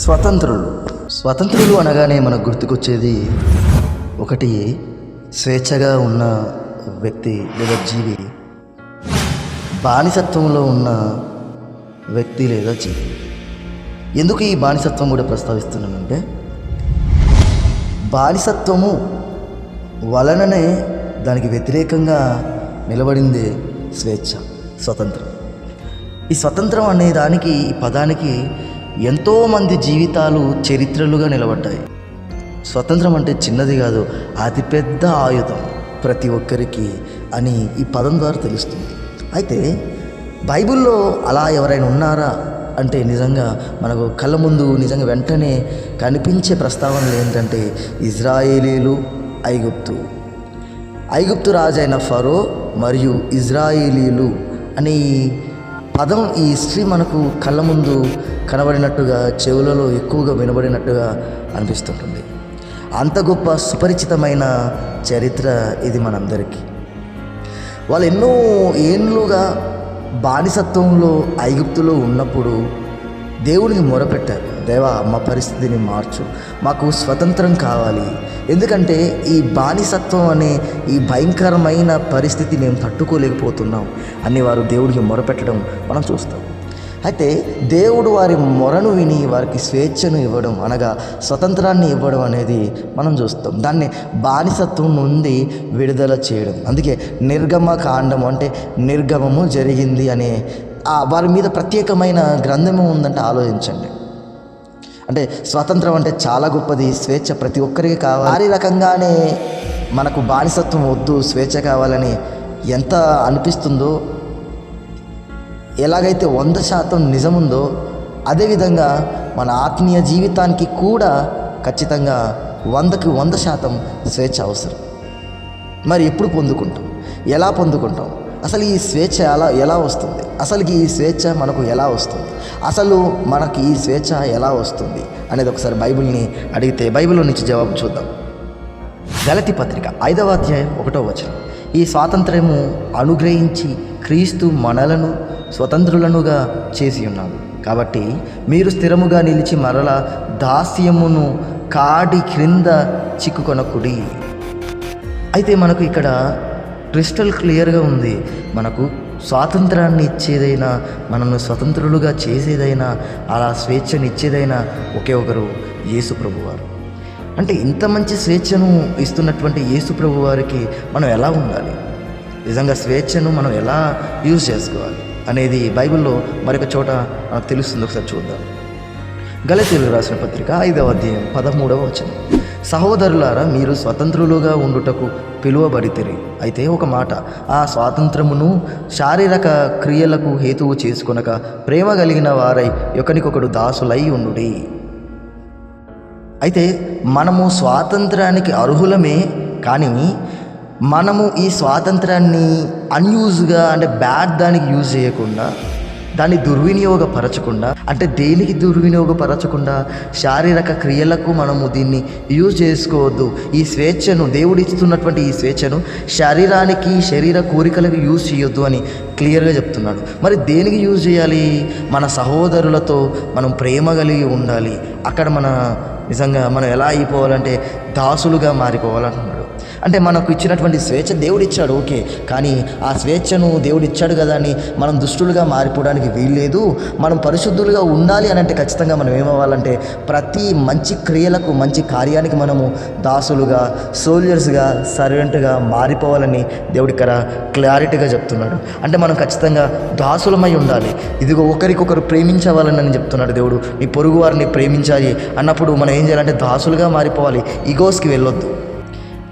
స్వతంత్రులు. స్వతంత్రులు అనగానే మనకు గుర్తుకొచ్చేది ఒకటి స్వేచ్ఛగా ఉన్న వ్యక్తి లేదా జీవి. బానిసత్వంలో ఉన్న వ్యక్తి లేదా జీవి. ఎందుకు ఈ బానిసత్వం కూడా ప్రస్తావిస్తున్నానంటే బానిసత్వము వలననే దానికి వ్యతిరేకంగా నిలబడింది స్వేచ్ఛ స్వతంత్రం. ఈ స్వతంత్రం అనే దానికి ఈ పదానికి ఎంతోమంది జీవితాలు చరిత్రలుగా నిలబడ్డాయి. స్వతంత్రం అంటే చిన్నది కాదు అతిపెద్ద ఆయుధం ప్రతి ఒక్కరికి అని ఈ పదం ద్వారా తెలుస్తుంది. అయితే బైబిల్లో అలా ఎవరైనా ఉన్నారా అంటే నిజంగా మనకు కళ్ళ ముందు నిజంగా వెంటనే కనిపించే ప్రస్తావనలు ఏంటంటే ఇజ్రాయేలీలు ఐగుప్తు. ఐగుప్తు రాజైన ఫరో మరియు ఇజ్రాయేలీలు అనే పదం ఈ హిస్టరీ మనకు కళ్ళ ముందు కనబడినట్టుగా చెవులలో ఎక్కువగా వినబడినట్టుగా అనిపిస్తుంటుంది. అంత గొప్ప సుపరిచితమైన చరిత్ర ఇది మనందరికీ. వాళ్ళు ఎన్నో ఏండ్లుగా బానిసత్వంలో ఐగుప్తులో ఉన్నప్పుడు దేవునికి మొరపెట్టారు. దేవా మా పరిస్థితిని మార్చు. మాకు స్వతంత్రం కావాలి. ఎందుకంటే ఈ బానిసత్వం అనే ఈ భయంకరమైన పరిస్థితి మేము తట్టుకోలేకపోతున్నాం. అని వారు దేవుడికి మొరపెట్టడం మనం చూస్తాం. అయితే దేవుడు వారి మొరను విని వారికి స్వేచ్ఛను ఇవ్వడం అనగా స్వతంత్రాన్ని ఇవ్వడం అనేది మనం చూస్తాం. దాన్ని బానిసత్వం నుండి విడుదల చేయడం. అందుకే నిర్గమ కాండం అంటే నిర్గమము జరిగింది అనే వారి మీద ప్రత్యేకమైన గ్రంథము ఉందంటే ఆలోచించండి. అంటే స్వాతంత్రం అంటే చాలా గొప్పది స్వేచ్ఛ ప్రతి ఒక్కరికి కావాలి. ఆ రకంగానే మనకు బానిసత్వం వద్దు స్వేచ్ఛ కావాలని ఎంత అనిపిస్తుందో ఎలాగైతే వంద శాతం నిజముందో అదేవిధంగా మన ఆత్మీయ జీవితానికి కూడా ఖచ్చితంగా వందకి వంద శాతం స్వేచ్ఛ అవసరం. మరి ఎప్పుడు పొందుకుంటాం? ఎలా పొందుకుంటాం? అసలు ఈ స్వేచ్ఛ ఎలా ఎలా వస్తుంది? అసలు ఈ స్వేచ్ఛ మనకు ఎలా వస్తుంది? అసలు మనకి ఈ స్వేచ్ఛ ఎలా వస్తుంది? అనేది ఒకసారి బైబిల్ని అడిగితే బైబిల్లో నుంచి జవాబు చూద్దాం. గలతి పత్రిక ఐదవ అధ్యాయం ఒకటో వచనం. ఈ స్వాతంత్ర్యము అనుగ్రహించి క్రీస్తు మనలను స్వతంత్రులనుగా చేసి ఉన్నాడు. కాబట్టి మీరు స్థిరముగా నిలిచి మరల దాస్యమును కాడి క్రింద చిక్కుకొనకుడి. అయితే మనకు ఇక్కడ క్రిస్టల్ క్లియర్గా ఉంది. మనకు స్వాతంత్రాన్ని ఇచ్చేదైనా మనల్ని స్వతంత్రులుగా చేసేదైనా అలా స్వేచ్ఛనిచ్చేదైనా ఒకే ఒకరు యేసు ప్రభువారు. అంటే ఇంత మంచి స్వేచ్ఛను ఇస్తున్నటువంటి యేసు ప్రభువారికి మనం ఎలా ఉండాలి? నిజంగా స్వేచ్ఛను మనం ఎలా యూజ్ చేసుకోవాలి? అనేది బైబిల్లో మరొక చోట నాకు తెలుస్తుంది. ఒకసారి చూద్దాం. గలతీలు రాసిన పత్రిక ఐదవ అధ్యాయం పదమూడవ వచనం. సహోదరులారా మీరు స్వతంత్రులుగా ఉండుటకు పిలువబడితిరి. అయితే ఒక మాట ఆ స్వాతంత్రమును శారీరక క్రియలకు హేతువు చేసుకొనక ప్రేమ కలిగిన వారై ఒకరికొకడు దాసులై ఉండుడి. అయితే మనము స్వాతంత్రానికి అర్హులమే కానీ మనము ఈ స్వాతంత్రాన్ని అన్యూజ్గా అంటే బ్యాడ్ దానికి యూజ్ చేయకుండా దాన్ని దుర్వినియోగపరచకుండా అంటే దేనికి దుర్వినియోగపరచకుండా శారీరక క్రియలకు మనము దీన్ని యూజ్ చేసుకోవద్దు. ఈ స్వేచ్ఛను దేవుడు ఇస్తున్నటువంటి ఈ స్వేచ్ఛను శరీరానికి శరీర కోరికలకు యూజ్ చేయొద్దు అని క్లియర్గా చెప్తున్నాడు. మరి దేనికి యూజ్ చేయాలి? మన సహోదరులతో మనం ప్రేమ కలిగి ఉండాలి. అక్కడ మన నిజంగా మనం ఎలా అయిపోవాలంటే దాసులుగా మారిపోవాలంటున్నాడు. అంటే మనకు ఇచ్చినటువంటి స్వేచ్ఛ దేవుడు ఇచ్చాడు ఓకే. కానీ ఆ స్వేచ్ఛను దేవుడు ఇచ్చాడు కదా అని మనం దుష్టులుగా మారిపోవడానికి వీల్లేదు. మనం పరిశుద్ధులుగా ఉండాలి అని అంటే ఖచ్చితంగా మనం ఏమవ్వాలంటే ప్రతి మంచి క్రియలకు మంచి కార్యానికి మనము దాసులుగా సోల్జర్స్గా సర్వెంట్గా మారిపోవాలని దేవుడి కర క్లారిటీగా చెప్తున్నాడు. అంటే మనం ఖచ్చితంగా దాసులమై ఉండాలి. ఇదిగో ఒకరికొకరు ప్రేమించవాలని అని చెప్తున్నాడు దేవుడు. నీ పొరుగు వారిని ప్రేమించాలి అన్నప్పుడు మనం ఏం చేయాలంటే దాసులుగా మారిపోవాలి. ఈగోస్కి వెళ్ళొద్దు.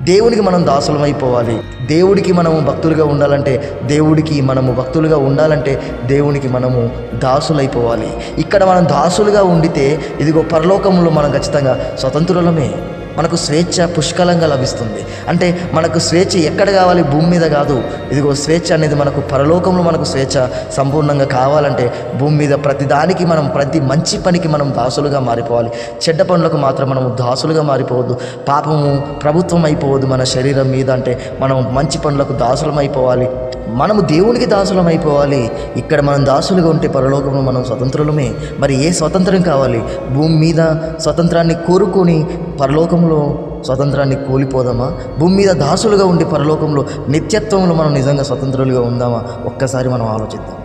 దేవునికి మనం దాసులం అయిపోవాలి దేవుడికి మనము భక్తులుగా ఉండాలంటే దేవుడికి మనము భక్తులుగా ఉండాలంటే దేవునికి మనము దాసులైపోవాలి. ఇక్కడ మనం దాసులుగా ఉండితే ఇదిగో పరలోకంలో మనం ఖచ్చితంగా స్వతంత్రులమే. మనకు స్వేచ్ఛ పుష్కలంగా లభిస్తుంది. అంటే మనకు స్వేచ్ఛ ఎక్కడ కావాలి? భూమి మీద కాదు. ఇదిగో స్వేచ్ఛ అనేది మనకు పరలోకంలో మనకు స్వేచ్ఛ సంపూర్ణంగా కావాలంటే భూమి మీద ప్రతి దానికి మనం ప్రతి మంచి పనికి మనం దాసులుగా మారిపోవాలి. చెడ్డ పనులకు మాత్రం మనం దాసులుగా మారిపోవద్దు. పాపము ప్రభుత్వం అయిపోవద్దు మన శరీరం మీద. అంటే మనం మంచి పనులకు దాసులం అయిపోవాలి మనము దేవునికి దాసులం అయిపోవాలి ఇక్కడ మనం దాసులుగా ఉంటే పరలోకంలో మనం స్వతంత్రులమే. మరి ఏ స్వతంత్రం కావాలి? భూమి మీద స్వతంత్రాన్ని కోరుకొని పరలోకంలో స్వతంత్రాన్ని కోల్పోదామా? భూమి మీద దాసులుగా ఉండి పరలోకంలో నిత్యత్వంలో మనం నిజంగా స్వతంత్రులుగా ఉందామా? ఒక్కసారి మనం ఆలోచిద్దాం.